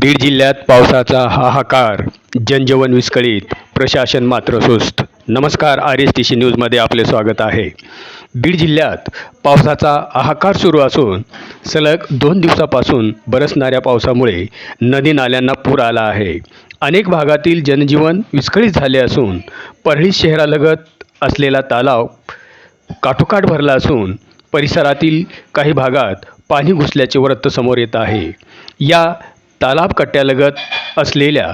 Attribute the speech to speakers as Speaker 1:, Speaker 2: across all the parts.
Speaker 1: बीड जिल्ह्यात पावसाचा हाहाकार जनजीवन विस्कळीत प्रशासन मात्र सुस्त. नमस्कार आर एस टी सी न्यूजमध्ये आपले स्वागत आहे. बीड जिल्ह्यात पावसाचा हाहाकार सुरू असून सलग दोन दिवसापासून बरसणाऱ्या पावसामुळे नदी नाल्यांना पूर आला आहे. अनेक भागातील जनजीवन विस्कळीत झाले असून परळी शहरालगत असलेला तलाव काठोकाठ भरला असून परिसरातील काही भागात पाणी घुसल्याचे वृत्त समोर येत आहे. या तालाब कट्ट्यालगत असलेल्या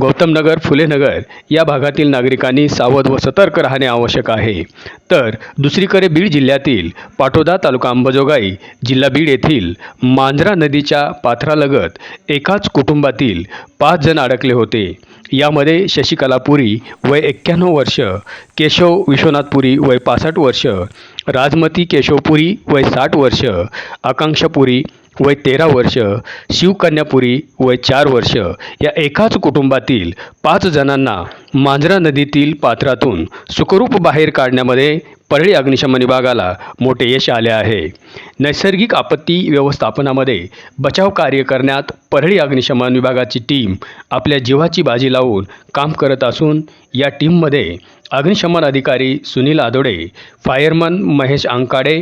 Speaker 1: गौतमनगर फुलेनगर या भागातील नागरिकांनी सावध व सतर्क राहणे आवश्यक आहे. तर दुसरीकडे बीड जिल्ह्यातील पाटोदा तालुका अंबाजोगाई जिल्हा बीड येथील मांजरा नदीच्या पाथरालगत एकाच कुटुंबातील पाच जण अडकले होते. यामध्ये शशिकला पुरी वय एक्क्याण्णव वर्ष केशव विश्वनाथ पुरी वय पासष्ट वर्ष राजमती केशवपुरी वय साठ वर्ष आकांक्षापुरी वय तेरा वर्ष शिवकन्यापुरी वय चार वर्ष या एकाच कुटुंबातील पाच जणांना मांजरा नदीतील पात्रातून सुखरूप बाहेर काढण्यामध्ये परळी अग्निशमन विभागाला मोठे यश आले आहे. नैसर्गिक आपत्ती व्यवस्थापनामध्ये बचाव कार्य करण्यात परळी अग्निशमन विभागाची टीम आपल्या जीवाची बाजी लावून काम करत असून या टीममध्ये अग्निशमन अधिकारी सुनील आदोडे फायरमन महेश अंकाडे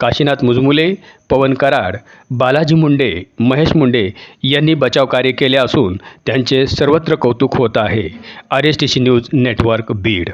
Speaker 1: काशीनाथ मुजमुले पवन कराड बालाजी मुंडे महेश मुंडे यांनी बचाव कार्य केले असून त्यांचे सर्वत्र कौतुक होत आहे. R S T C news network Beed.